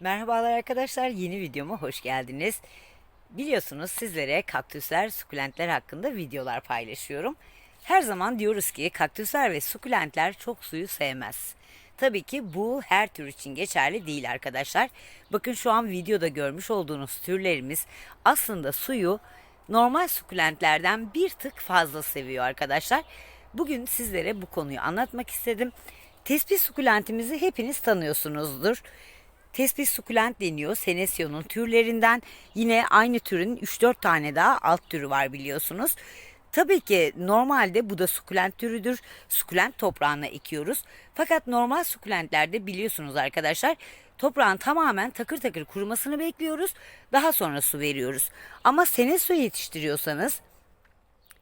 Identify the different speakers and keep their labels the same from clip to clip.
Speaker 1: Merhabalar arkadaşlar, yeni videoma hoş geldiniz. Biliyorsunuz sizlere kaktüsler, sukulentler hakkında videolar paylaşıyorum. Her zaman diyoruz ki kaktüsler ve sukulentler çok suyu sevmez. Tabii ki bu her tür için geçerli değil arkadaşlar. Bakın şu an videoda görmüş olduğunuz türlerimiz aslında suyu normal sukulentlerden bir tık fazla seviyor arkadaşlar. Bugün sizlere bu konuyu anlatmak istedim. Tespih sukulentimizi hepiniz tanıyorsunuzdur. Tespih sukulent deniyor. Senesio'nun türlerinden. Yine aynı türün 3-4 tane daha alt türü var biliyorsunuz. Tabii ki normalde bu da sukulent türüdür. Sukulent toprağına ekiyoruz. Fakat normal sukulentlerde biliyorsunuz arkadaşlar toprağın tamamen takır takır kurumasını bekliyoruz. Daha sonra su veriyoruz. Ama senesio yetiştiriyorsanız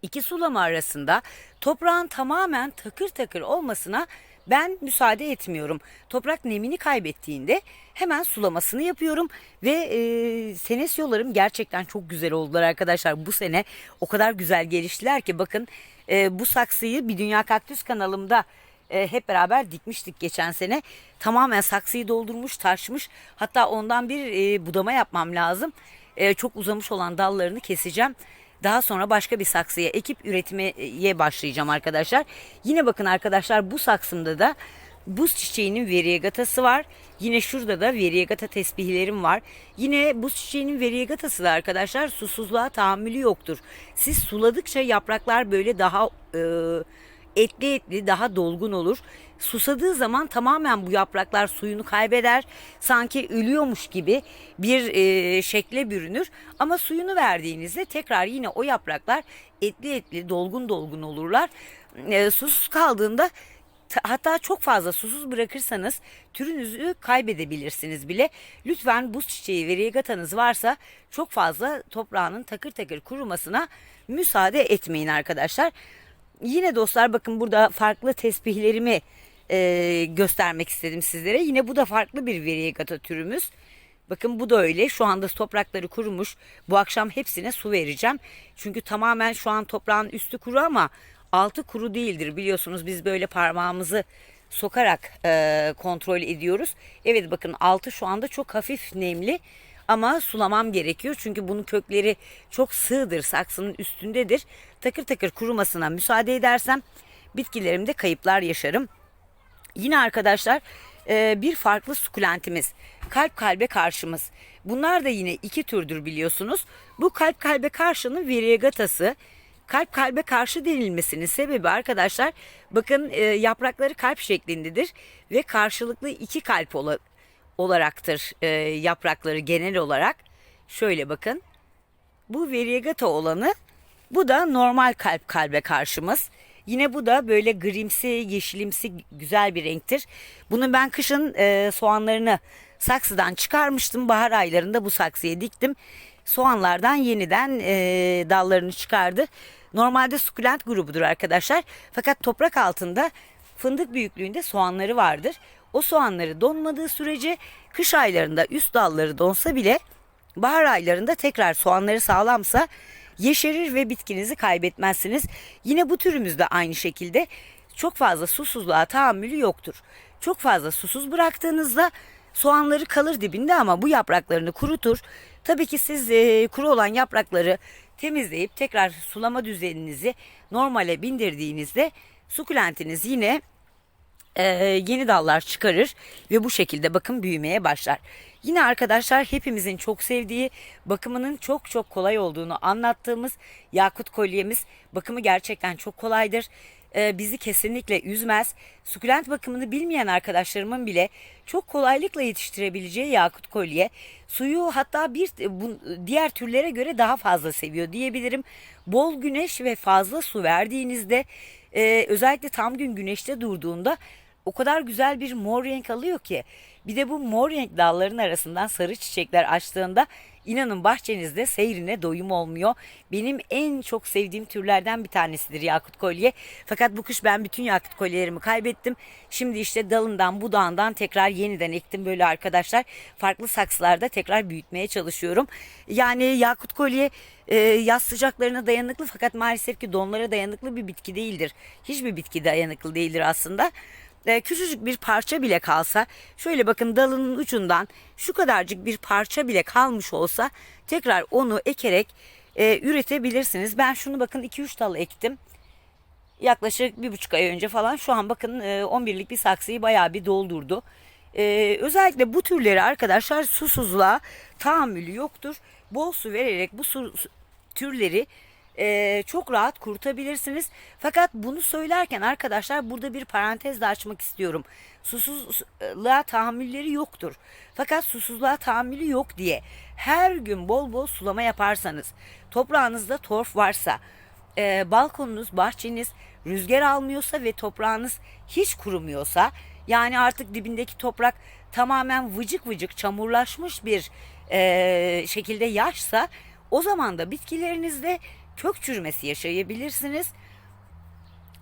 Speaker 1: iki sulama arasında toprağın tamamen takır takır olmasına ben müsaade etmiyorum. Toprak nemini kaybettiğinde hemen sulamasını yapıyorum ve e, senesyolarım gerçekten çok güzel oldular arkadaşlar. Bu sene o kadar güzel geliştiler ki bakın e, bu saksıyı bir Dünya Kaktüs kanalımda e, hep beraber dikmiştik geçen sene. Tamamen saksıyı doldurmuş, taşmış. Hatta ondan bir e, budama yapmam lazım. E, çok uzamış olan dallarını keseceğim. Daha sonra başka bir saksıya ekip üretmeye başlayacağım arkadaşlar. Yine bakın arkadaşlar bu saksımda da buz çiçeğinin variegatası var. Yine şurada da variegata tesbihlerim var. Yine buz çiçeğinin variegatası da arkadaşlar susuzluğa tahammülü yoktur. Siz suladıkça yapraklar böyle daha e, etli etli daha dolgun olur. Susadığı zaman tamamen bu yapraklar suyunu kaybeder. Sanki ölüyormuş gibi bir e, şekle bürünür. Ama suyunu verdiğinizde tekrar yine o yapraklar etli etli dolgun dolgun olurlar. E, susuz kaldığında hatta çok fazla susuz bırakırsanız türünüzü kaybedebilirsiniz bile. Lütfen buz çiçeği ve varsa çok fazla toprağının takır takır kurumasına müsaade etmeyin arkadaşlar. Yine dostlar bakın burada farklı tesbihlerimi e, göstermek istedim sizlere. Yine bu da farklı bir variegata türümüz. Bakın bu da öyle. Şu anda toprakları kurumuş. Bu akşam hepsine su vereceğim. Çünkü tamamen şu an toprağın üstü kuru ama altı kuru değildir. Biliyorsunuz biz böyle parmağımızı sokarak e, kontrol ediyoruz. Evet bakın altı şu anda çok hafif nemli. Ama sulamam gerekiyor çünkü bunun kökleri çok sığdır, saksının üstündedir. Takır takır kurumasına müsaade edersem bitkilerimde kayıplar yaşarım. Yine arkadaşlar e, bir farklı sukulentimiz. Kalp kalbe karşımız. Bunlar da yine iki türdür biliyorsunuz. Bu kalp kalbe karşının variegatası. Kalp kalbe karşı denilmesinin sebebi arkadaşlar bakın e, yaprakları kalp şeklindedir ve karşılıklı iki kalp olaraktır e, yaprakları genel olarak. Şöyle bakın. Bu variegata olanı bu da normal kalp kalbe karşımız. Yine bu da böyle grimsi, yeşilimsi güzel bir renktir. Bunu ben kışın e, soğanlarını saksıdan çıkarmıştım. Bahar aylarında bu saksıya diktim. Soğanlardan yeniden e, dallarını çıkardı. Normalde sukulent grubudur arkadaşlar. Fakat toprak altında fındık büyüklüğünde soğanları vardır. O soğanları donmadığı sürece kış aylarında üst dalları donsa bile bahar aylarında tekrar soğanları sağlamsa yeşerir ve bitkinizi kaybetmezsiniz. Yine bu türümüz de aynı şekilde çok fazla susuzluğa tahammülü yoktur. Çok fazla susuz bıraktığınızda soğanları kalır dibinde ama bu yapraklarını kurutur. Tabii ki siz e, kuru olan yaprakları temizleyip tekrar sulama düzeninizi normale bindirdiğinizde sukulentiniz yine e, yeni dallar çıkarır ve bu şekilde bakın büyümeye başlar. Yine arkadaşlar hepimizin çok sevdiği bakımının çok çok kolay olduğunu anlattığımız yakut kolyemiz bakımı gerçekten çok kolaydır. E, bizi kesinlikle üzmez. Sukulent bakımını bilmeyen arkadaşlarımın bile çok kolaylıkla yetiştirebileceği yakut kolye suyu hatta bir bu, diğer türlere göre daha fazla seviyor diyebilirim. Bol güneş ve fazla su verdiğinizde e, özellikle tam gün güneşte durduğunda o kadar güzel bir mor renk alıyor ki. Bir de bu mor renk dalların arasından sarı çiçekler açtığında inanın bahçenizde seyrine doyum olmuyor. Benim en çok sevdiğim türlerden bir tanesidir yakut kolye. Fakat bu kış ben bütün yakut kolyelerimi kaybettim. Şimdi işte dalından budağından tekrar yeniden ektim böyle arkadaşlar. Farklı saksılarda tekrar büyütmeye çalışıyorum. Yani yakut kolye e, yaz sıcaklarına dayanıklı fakat maalesef ki donlara dayanıklı bir bitki değildir. Hiçbir bitki dayanıklı değildir aslında. E, küçücük bir parça bile kalsa şöyle bakın dalının ucundan şu kadarcık bir parça bile kalmış olsa tekrar onu ekerek e, üretebilirsiniz. Ben şunu bakın 2-3 dal ektim. Yaklaşık bir buçuk ay önce falan şu an bakın e, 11'lik bir saksıyı bayağı bir doldurdu. E, özellikle bu türleri arkadaşlar susuzluğa tahammülü yoktur. Bol su vererek bu su, türleri e, çok rahat kurutabilirsiniz. Fakat bunu söylerken arkadaşlar burada bir parantez de açmak istiyorum. Susuzluğa tahammülleri yoktur. Fakat susuzluğa tahammülü yok diye her gün bol bol sulama yaparsanız, toprağınızda torf varsa, e, balkonunuz, bahçeniz rüzgar almıyorsa ve toprağınız hiç kurumuyorsa, yani artık dibindeki toprak tamamen vıcık vıcık çamurlaşmış bir e, şekilde yaşsa, o zaman da bitkilerinizde kök çürümesi yaşayabilirsiniz.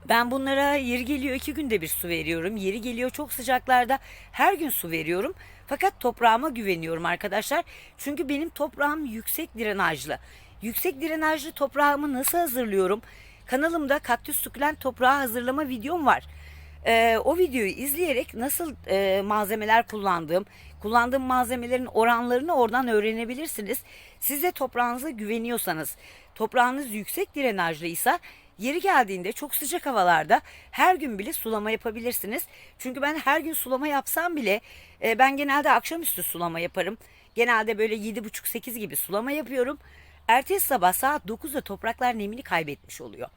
Speaker 1: Ben bunlara yeri geliyor iki günde bir su veriyorum. Yeri geliyor çok sıcaklarda her gün su veriyorum. Fakat toprağıma güveniyorum arkadaşlar. Çünkü benim toprağım yüksek drenajlı. Yüksek drenajlı toprağımı nasıl hazırlıyorum? Kanalımda kaktüs sukulent toprağı hazırlama videom var. Ee, o videoyu izleyerek nasıl e, malzemeler kullandığım, kullandığım malzemelerin oranlarını oradan öğrenebilirsiniz. Siz de toprağınıza güveniyorsanız, toprağınız yüksek drenajlıysa Yeri geldiğinde çok sıcak havalarda her gün bile sulama yapabilirsiniz. Çünkü ben her gün sulama yapsam bile e, ben genelde akşamüstü sulama yaparım. Genelde böyle 7.30-8 gibi sulama yapıyorum. Ertesi sabah saat 9'da topraklar nemini kaybetmiş oluyor.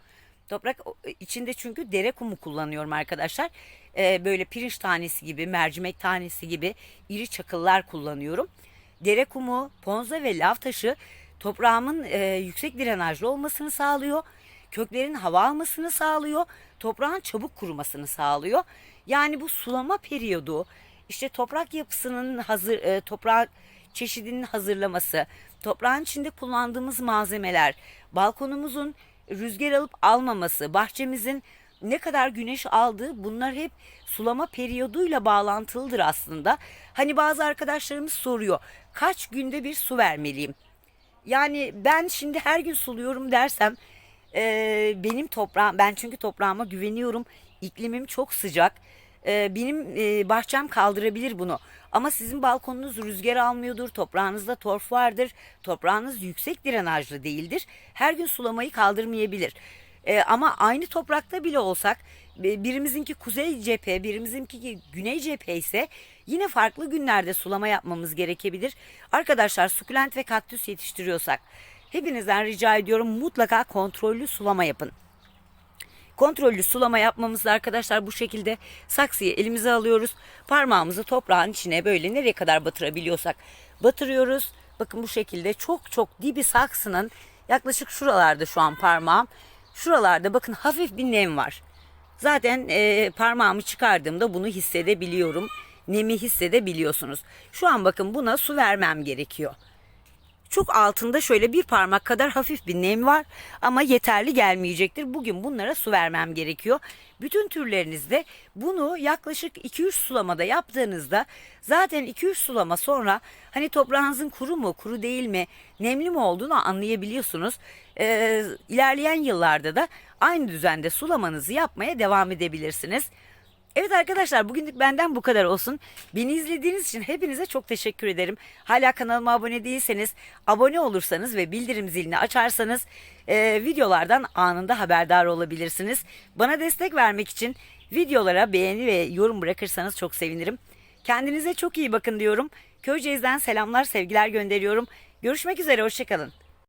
Speaker 1: Toprak o- içinde çünkü dere kumu kullanıyorum arkadaşlar. E, böyle pirinç tanesi gibi, mercimek tanesi gibi iri çakıllar kullanıyorum. Dere kumu, ponza ve lav taşı toprağımın e, yüksek drenajlı olmasını sağlıyor köklerin hava almasını sağlıyor, toprağın çabuk kurumasını sağlıyor. Yani bu sulama periyodu, işte toprak yapısının hazır, e, toprak çeşidinin hazırlaması, toprağın içinde kullandığımız malzemeler, balkonumuzun rüzgar alıp almaması, bahçemizin ne kadar güneş aldığı bunlar hep sulama periyoduyla bağlantılıdır aslında. Hani bazı arkadaşlarımız soruyor kaç günde bir su vermeliyim? Yani ben şimdi her gün suluyorum dersem e, benim toprağım ben çünkü toprağıma güveniyorum. İklimim çok sıcak. E, benim e, bahçem kaldırabilir bunu. Ama sizin balkonunuz rüzgar almıyordur. Toprağınızda torf vardır. Toprağınız yüksek drenajlı değildir. Her gün sulamayı kaldırmayabilir. E, ama aynı toprakta bile olsak e, birimizinki kuzey cephe, birimizinki güney cephe ise yine farklı günlerde sulama yapmamız gerekebilir. Arkadaşlar sukulent ve kaktüs yetiştiriyorsak hepinizden rica ediyorum mutlaka kontrollü sulama yapın. Kontrollü sulama yapmamızda arkadaşlar bu şekilde saksıyı elimize alıyoruz. Parmağımızı toprağın içine böyle nereye kadar batırabiliyorsak batırıyoruz. Bakın bu şekilde çok çok dibi saksının yaklaşık şuralarda şu an parmağım. Şuralarda bakın hafif bir nem var. Zaten e, parmağımı çıkardığımda bunu hissedebiliyorum. Nemi hissedebiliyorsunuz. Şu an bakın buna su vermem gerekiyor. Çok altında şöyle bir parmak kadar hafif bir nem var ama yeterli gelmeyecektir. Bugün bunlara su vermem gerekiyor. Bütün türlerinizde bunu yaklaşık 2-3 sulamada yaptığınızda zaten 2-3 sulama sonra hani toprağınızın kuru mu kuru değil mi nemli mi olduğunu anlayabiliyorsunuz. Ee, ilerleyen yıllarda da aynı düzende sulamanızı yapmaya devam edebilirsiniz. Evet arkadaşlar bugünlük benden bu kadar olsun. Beni izlediğiniz için hepinize çok teşekkür ederim. Hala kanalıma abone değilseniz abone olursanız ve bildirim zilini açarsanız e, videolardan anında haberdar olabilirsiniz. Bana destek vermek için videolara beğeni ve yorum bırakırsanız çok sevinirim. Kendinize çok iyi bakın diyorum. Köyceğiz'den selamlar sevgiler gönderiyorum. Görüşmek üzere hoşçakalın.